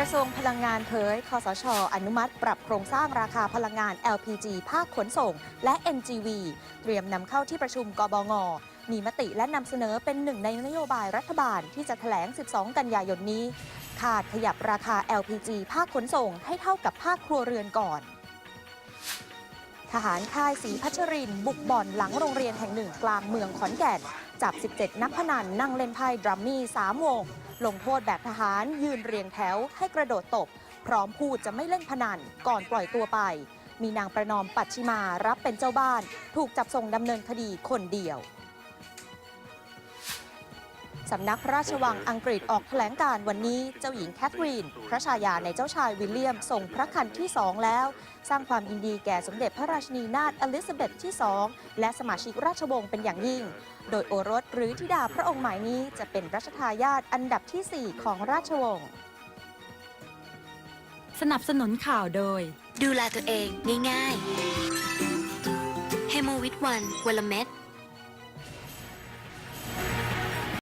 ระทรวงพลังงานเผยคอสช อนุมัติปรับโครงสร้างราคาพลังงาน LPG ภาคขนส่ง และ NGV เตรียมนำเข้าที่ประชุมกบง มีมติและนำเสนอเป็นหนึ่งในนโยบายรัฐบาลที่จะแถลง 12 กันยายนนี้ ขาดขยับราคา LPG ภาคขนส่งให้เท่ากับภาคครัวเรือนก่อนทหารค่ายศรีพัชริน บุกบ่อนหลังโรงเรียนแห่งหนึ่งกลางเมืองขอนแก่น จับ 17 นักพนันนั่งเล่นไพ่ดรัมมี่ 3 วง ลงโทษแบบทหารยืนเรียงแถวให้กระโดดตบ พร้อมพูดจะไม่เล่นพนันก่อนปล่อยตัวไป มีนางประนอมปัชชิมารับเป็นเจ้าบ้าน ถูกจับส่งดำเนินคดีคนเดียว สำนักพระราชวังอังกฤษออกแถลงการ์วันนี้เจ้าหญิงแคทรีน พระชายาในเจ้าชายวิลเลียมทรงพระคันที่สองแล้ว สร้างความยินดีแก่สมเด็จพระราชินีนาถอลิซาเบธที่สองและสมาชิกราชวงศ์เป็นอย่างยิ่ง โดยโอรสหรือธิดาพระองค์ใหม่นี้จะเป็นรัชทายาทอันดับทีสี่4 ของราชวงศ์สนับสนุนข่าวโดย ดูแลตัวเองง่ายๆเฮโมวิตวันวันละเม็ด